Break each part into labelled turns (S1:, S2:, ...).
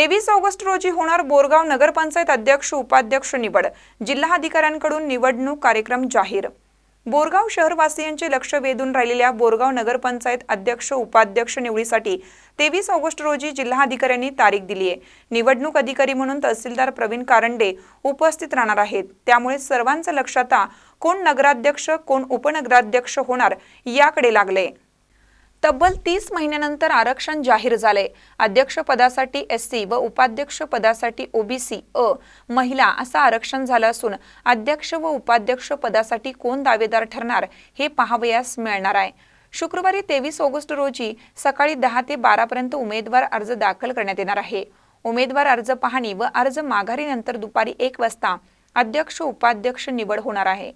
S1: तेवीस ऑगस्ट रोजी होणार बोरगाव नगरपंचायत अध्यक्ष उपाध्यक्ष निवड. जिल्हाधिकाऱ्यांकडून निवडणूक कार्यक्रम जाहीर. बोरगाव शहरवासियांचे लक्ष वेधून राहिलेल्या बोरगाव नगरपंचायत अध्यक्ष उपाध्यक्ष निवडीसाठी तेवीस ऑगस्ट रोजी जिल्हाधिकाऱ्यांनी तारीख दिली आहे. निवडणूक अधिकारी म्हणून तहसीलदार प्रवीण कारंडे उपस्थित राहणार आहेत. त्यामुळे सर्वांचं लक्ष आता कोण नगराध्यक्ष कोण उपनगराध्यक्ष होणार याकडे लागले. तब्बल तीस महिन्यानंतर आरक्षण जाहीर झाले. अध्यक्षपदासाठी एस सी व उपाध्यक्ष पदासाठी ओबीसी अ महिला असं आरक्षण झालं असून अध्यक्ष व उपाध्यक्ष पदासाठी कोण दावेदार ठरणार हे पाहावयास मिळणार आहे. शुक्रवारी तेवीस ऑगस्ट रोजी सकाळी दहा ते बारापर्यंत उमेदवार अर्ज दाखल करण्यात येणार आहे. उमेदवार अर्ज पाहणी व अर्ज माघारीनंतर दुपारी एक वाजता अध्यक्ष उपाध्यक्ष निवड होणार आहे.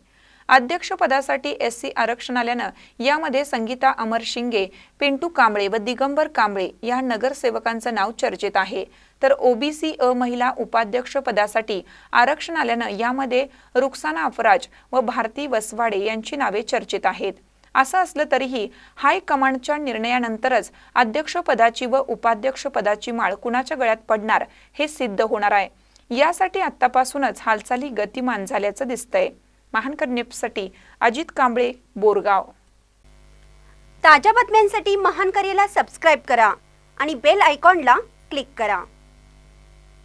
S1: अध्यक्षपदासाठी एस सी आरक्षण आल्यानं यामध्ये संगीता अमर शिंगे पिंटू कांबळे व दिगंबर कांबळे या नगरसेवकांचं नाव चर्चेत आहे. तर ओबीसी अ महिला उपाध्यक्ष पदासाठी आरक्षण आल्यानं यामध्ये रुक्साना अफराज व भारती वसवाडे यांची नावे चर्चेत आहेत. असं असलं तरीही हायकमांडच्या निर्णयानंतरच अध्यक्षपदाची व उपाध्यक्षपदाची माळ कुणाच्या गळ्यात पडणार हे सिद्ध होणार आहे. यासाठी आत्तापासूनच हालचाली गतिमान झाल्याचं दिसतंय. महानकर न्यूजसाठी अजित कांबळे बोरगाव.
S2: ताज्या बातम्यांसाठी महान करेला सबस्क्राईब करा आणि बेल आयकॉनला क्लिक करा.